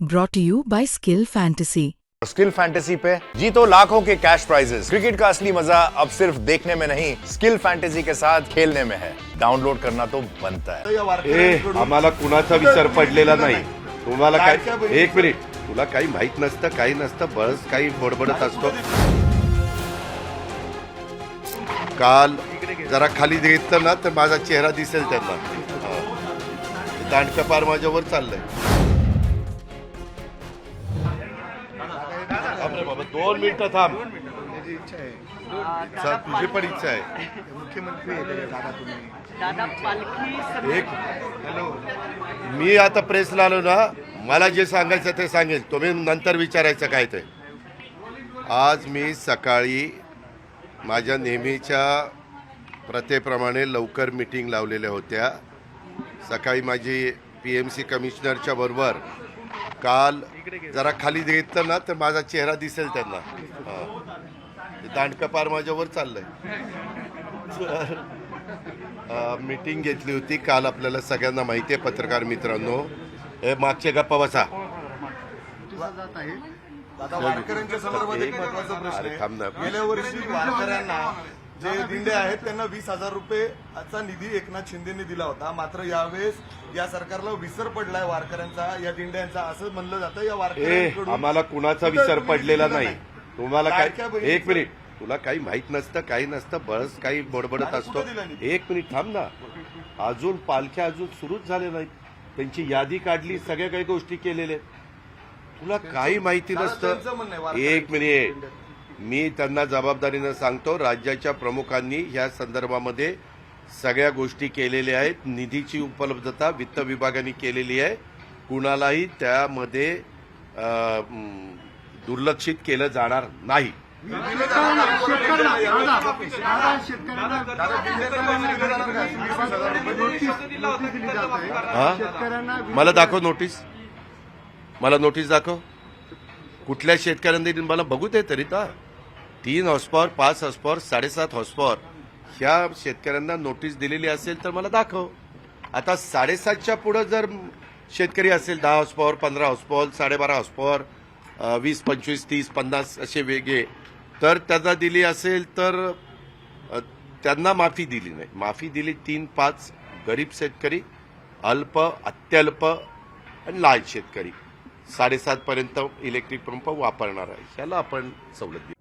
brought to you by Skill Fantasy. Skill Fantasy पे जीतो लाखों के cash prices cricket का असली मज़ा अब सिर्फ़ देखने में नहीं स्किल फैंटेसी के साथ खेलने में है। डाउनलोड करना तो बनता है। ए आम्हाला कुणाचा विचार पडलेला नाही। तुम्हाला काय एक मिनिट. तुला काही माहित नसतं काही नसतं बस काही बडबडत असतो. काल जरा खाली घेतलं ना तर माझा चेहरा दिसेल त्यांना. हा. दांडकं पार माझ्यावर चाललंय. दोन मिनिटं थांब. चल, तुझी पण इच्छा आहे. दादा पालखी एक मी आता प्रेसला आलो ना मला जे सांगायचं ते सांगेल. तुम्ही नंतर विचारायचं काय ते. आज मी सकाळी माझ्या नेहमीच्या प्रथेप्रमाणे लवकर मिटिंग लावलेल्या होत्या. सकाळी माझी पी एम सी कमिशनरच्या बरोबर काल जरा खाली घेतलं ना तर माझा चेहरा दिसेल त्यांना. हा. ते दांडकं पार माझ्यावर चाललंय. मीटिंग घेतली होती. काल आपल्याला सगळ्यांना माहिती आहे पत्रकार मित्रांनो. हे मागचे गप्पा बसा. गेल्या वर्षी वारकऱ्यांना जे दिंडे आहेत त्यांना वीस हजार रुपयेचा निधी एकनाथ शिंदेने दिला होता. मात्र यावेळेस या सरकारला विसर पडलाय वारकऱ्यांचा या दिंड्यांचा असं म्हणलं जातं या वारकऱ्यांकडून. आम्हाला कुणाचा विचार पडलेला नाही. तुम्हाला काय एक मिनिट. तुला काही माहीत नसतं काही नसतं बस काही बडबडत असतो? एक मिनिट थांब ना. अजून पालख्या अजून सुरूच झाल्या नाहीत. त्यांची यादी काढली सगळ्या काही गोष्टी केलेल्या आहेत. तुला काही माहिती नसतं. एक मिनिट. मी त्यांना जबाबदारीनं सांगतो राज्याच्या प्रमुखांनी ह्या संदर्भामध्ये सगळ्या गोष्टी केलेल्या आहेत. निधीची उपलब्धता वित्त विभागाने केलेली आहे. कुणालाही त्यामध्ये दुर्लक्षित केलं जाणार नाही. मला दाखव नोटीस मला नोटीस दाखव. कुठल्या शेतकऱ्यांनी मला बघू दे तरी तर. तीन हॉर्सपॉवर पाच हॉर्सपॉवर साडेसात हॉर्सपॉवर ह्या शेतकऱ्यांना नोटीस दिलेली असेल तर मला दाखव. आता साडेसातच्या पुढं जर शेतकरी असेल दहा हॉर्सपॉवर पंधरा हॉर्सपॉवर साडेबारा हॉर्सपॉवर वीस पंचवीस तीस पन्नास असे वेगळे. तर त्यांना दिली असेल तर त्यांना माफी दिली नाही. माफी दिली तीन पाच गरीब शेतकरी अल्प अत्यल्प आणि लाल शेतकरी. साडेसातपर्यंत इलेक्ट्रिक पंप वापरणार आहे. ह्याला आपण सवलत दिली